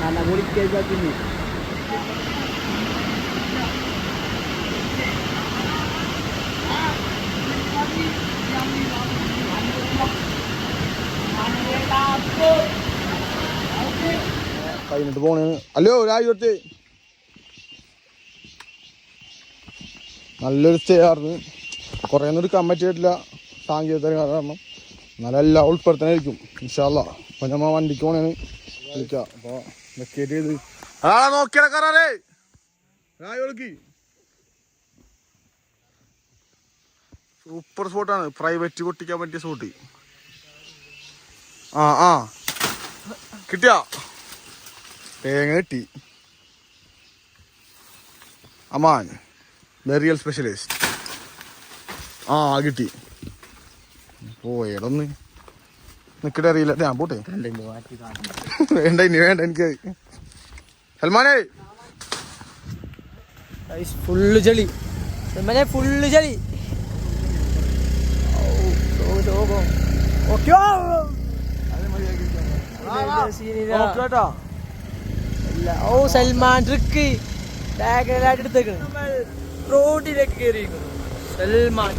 നല്ല കൂടി കേൾക്കുന്നു കഴിഞ്ഞിട്ട് പോണ്. അല്ലയോ രാജ്യത്ത് നല്ലൊരു സ്റ്റേ ആയിരുന്നു. കുറേ ഒന്നും എടുക്കാൻ പറ്റിയിട്ടില്ല സാങ്കേതിക കാരണം. എല്ലാം ഉൾപ്പെടുത്താനായിരിക്കും ഇൻഷാല്ല അപ്പൊ ഞമ്മ വണ്ടിക്ക് പോണേന്ന് വിളിക്കാം. അപ്പൊ വെക്കേറ്റ് ചെയ്ത്. രാജുവിളിക്ക് സൂപ്പർ സ്പോട്ടാണ് പ്രൈവറ്റ് പൊട്ടിക്കാൻ പറ്റിയ സ്പോട്ട് ആ ആ. കിട്ടിയ? തേങ്ങ കിട്ടി. അമാൻ ബെറിയൽ സ്പെഷ്യലിസ്റ്റ് ആ കിട്ടി. പോയടൊന്ന് നിക്കട്ടെ അറിയില്ല. ഞാൻ പോട്ടെ. വേണ്ട ഇനി വേണ്ട എനിക്ക് സൽമാനേ. ഫുള്ള് ചെളി. മനെ ഫുള്ള് ചെളി. ഓ. സൽമാൻ ട്രിക്ക്. ബാഗിലായിട്ട് എടുത്തേക്കണ്. റോഡിലേക്ക് കയറിയിരിക്കുന്നു. സൽമാൻ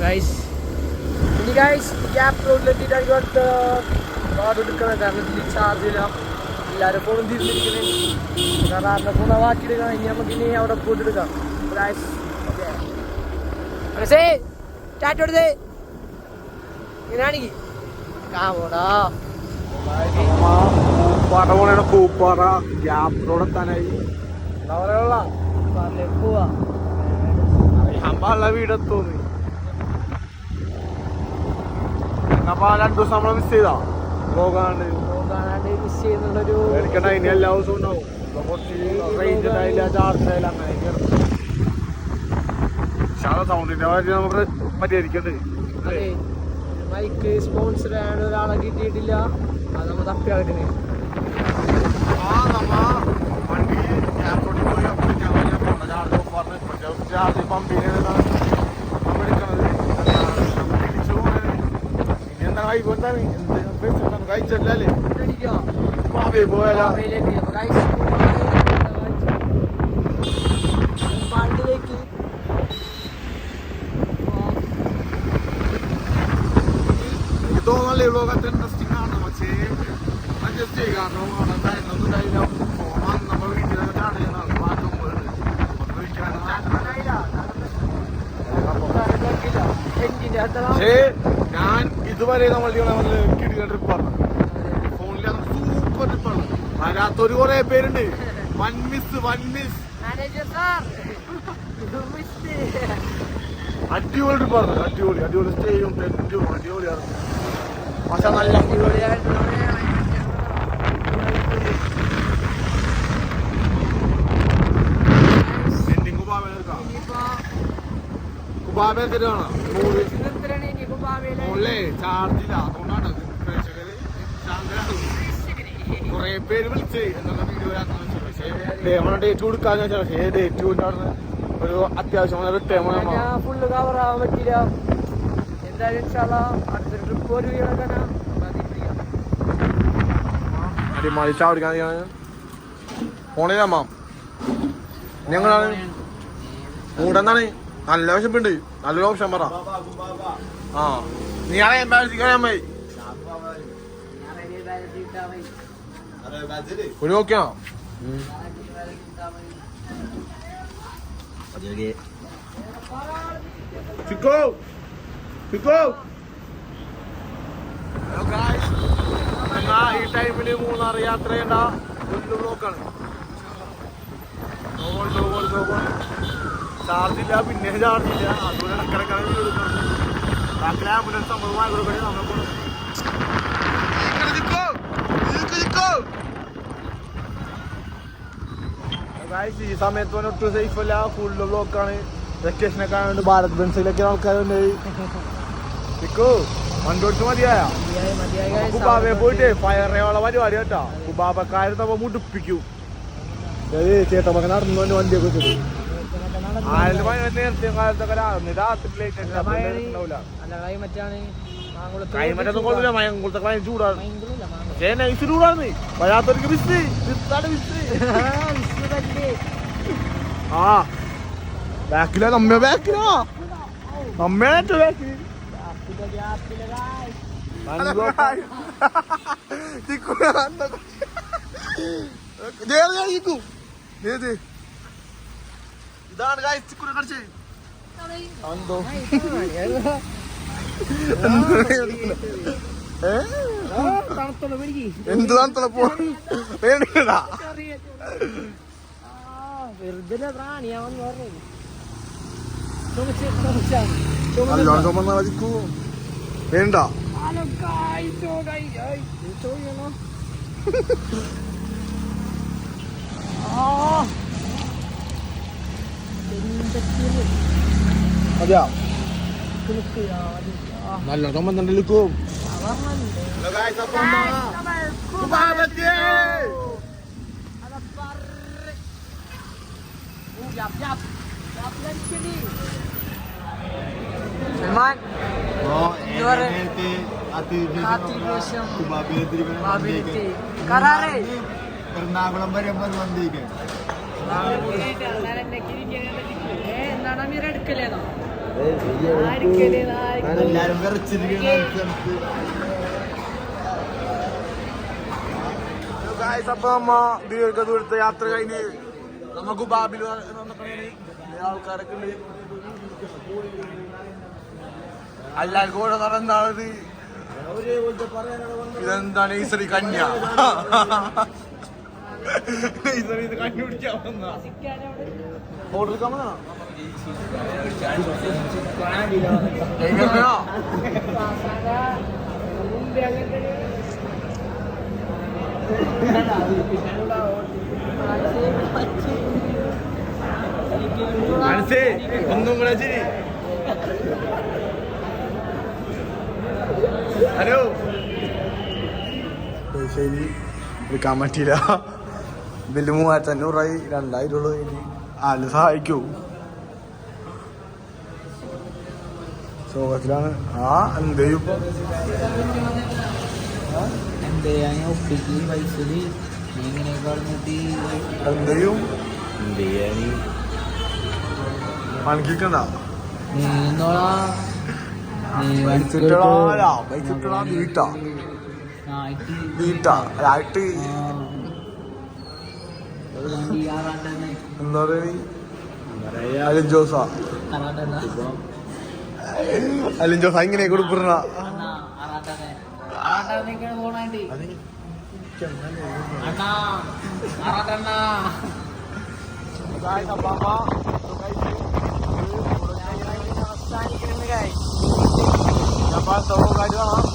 ഗൈസ് ഇനി ഗൈസ് ഗ്യാപ്പ് റോഡിലെത്തിയിട്ട് അടുത്ത കാർഡ് എടുക്കണം കാരണം ഇതിൽ ചാർജ് ഇല്ല എല്ലാവരും ഫോണും തിരിഞ്ഞിരിക്കണേ കാരണം ഫോൺ ബാക്കി എടുക്കണം ഇനി നമുക്ക് ഇനി അവിടെ പോയിട്ട് എടുക്കാം ഗൈസ് ഓക്കെ ടാറ്റ എടുത്തേ ഇങ്ങനെയാണെങ്കിൽ കാമോടാ പൂപ്പാറ പോണേണ് പൂപ്പാറ ഗ്യാപ്പ് റോഡ് എത്താനായി അമ്പള്ള വീടെത്തോന്ന് അപ്പൊ രണ്ടു ദിവസം നമ്മളെ മിസ് ചെയ്താ? പോകാനാണ്ട് മിസ് ചെയ്യുന്നുള്ളൊരു മേടിക്കണ്ട ഇനി എല്ലാ ദിവസവും ഉണ്ടാവും. സൗണ്ടിന്റെ കാര്യം നമുക്ക് പരിഹരിക്കണ്ട്. മൈക്ക് സ്പോൺസർ ആണ് ഒരാളെ കിട്ടിയിട്ടില്ല. അത് നമ്മൾ തപ്പിയാകട്ടെ ആ നമ്മ വണ്ടി എയർപോർട്ടിൽ പോയി അപ്പോൾ ഞാൻ വലിയ പോണ്ട ചാർജ് പറഞ്ഞു നമ്മൾ എടുക്കണത് നമ്മൾ തിരിച്ചു ഇനി എന്താ വൈകി എന്താണ്? എന്ത് അയച്ചല്ലേ പാവേ പോയാലോ ഈ ലോകത്ത് ഇൻട്രസ്റ്റിംഗ് ആണ്. പക്ഷേ അഡ്ജസ്റ്റ് ചെയ്യുക കാരണം അവിടെ ഉണ്ടായിരുന്നൊന്നും പക്ഷേ ഞാൻ ഇതുവരെ നമ്മൾ കിടില ട്രിപ്പാണ് ഫോണിൽ സൂപ്പർ ട്രിപ്പാണ് വരാത്തൊരു കുറെ പേരുണ്ട്. വൺ മിസ് വൺ മിസ് അടിപൊളി ട്രിപ്പാണ് അടിപൊളി അടിപൊളി സ്റ്റേയും ടെന്റും അടിപൊളിയാണ് പക്ഷെ നല്ല എൻഡിങ് കുബാബേ എടുക്കാം കുബാബേ തരുവാണ് നൂറ് മോളെ ചാർജില്ല. അതുകൊണ്ടാണ് പ്രേക്ഷകര് കൊറേ പേര് വിളിച്ച് എന്നുള്ള വീഡിയോ പക്ഷേ ഡേറ്റ് കൊടുക്കാന്ന് വെച്ചാൽ പക്ഷേ ഡേറ്റ് കൊണ്ടാണ് ഒരു അത്യാവശ്യം റിട്ടേൺ ഫുള്ള് കവർ ആവാൻ പറ്റില്ല എന്തായാലും ഇൻഷാല്ലാ അടുത്തൊരു ട്രിപ്പ് ഒരു വീടൊക്കെ അടിമാലി ചാവടിക്കാൻ ഫോണിലമ്മ ഞങ്ങളാണ് കൂടെന്നാണ് നല്ല വിശപ്പുണ്ട്. നല്ലൊരു ഓപ്ഷൻ പറ. ആ. നീ ആളെ എംബാസിക്കാൻ അമ്മായി ഒരു നോക്കിയാ? ചിക്കോ ചിക്കോ എന്നാ ഈ ടൈമിൽ മൂന്നാർ യാത്ര ചെയ്യണ്ട? വലിയ ബ്ലോക്കാണ് ചാർജ് ഇല്ല പിന്നെ ചാർജ് ഇല്ല. അതുകൊണ്ട് ഇടക്കിടക്കാണ് സംഭവമായ കൊടുക്കണേ നമ്മളെ കൊണ്ട് ഈ സമയത്ത് ഒട്ടും സേഫ് അല്ല ഫുള്ള് ബ്ലോക്കാണ് വെക്കേഷനൊക്കെ ആയതുകൊണ്ട് ഭാരത് ബെൻസിലൊക്കെ ആൾക്കാരുണ്ട്. നിക്കോ വണ്ടോട്ട് മതിയായ? കുബാബെ പോയിട്ട് ഫയറിനുള്ള പരിപാടി കേട്ടോ. കുബാബക്കാരെ തപ്പ മുടിപ്പിക്കും. നടന്നു വണ്ടിയൊക്കെ വെച്ചിട്ട്. നേരത്തെ കാലത്തൊക്കെ കൈമറ്റൊന്നും കൊള്ളില്ല ഭയങ്കര ചൂടാണ് പക്ഷേ നൈസ് വരാത്തവർക്ക് ആ ബാക്കിലാ നമ്മ ബാക്കിലാ നമ്മേറ്റ ബാക്കിൽ ഗ്യാപ്പിലെ ഗ്യാപ്പിലെ guys. ഇതാണ് ചിക്കുനെ കടിച്ചേ. എന്തോ? എന്ത് തണുത്തുള്ള പോ ആ, വെറുതെ ചുമച്ചാണ്. ചുമന്ന് നല്ലോണം ചുമന്നാ ചിക്കു വേണ്ട? ആ. അതെയാ? നല്ല. യാപ്പിലടിക്കൽ. സൽമാൻ എറണാകുളം വരെ വന്നേക്ക് എല്ലാരും നമ്മ ദീർഘദൂരത്തെ യാത്ര കഴിഞ്ഞ് നമുക്ക് ബാബിൽ ആൾക്കാരൊക്കെ ഉണ്ട് ഓരോ നടന്നാണത് ഇതെന്താണ് ശ്രീ കന്യ ഇത് ഒന്നും കൂടെ ശരി ഹലോ. ശരി എടുക്കാൻ പറ്റിയില്ല ബില്ല് മൂവായിരത്തി അഞ്ഞൂറായി രണ്ടായിരം രൂപ ഇനി. ആൽ സഹായിക്കൂ. ശോകത്തിലാണ്. ആ എന്ത് ചെയ്യും എന്ത് ഞാൻ ഒപ്പിച്ച് വീട്ടാ നീ എന്താ പറയുക അലിൻ ജോസാ. അലിൻ ജോസ ഇങ്ങനെ കൊടുപ്പിടണ. ഞാൻ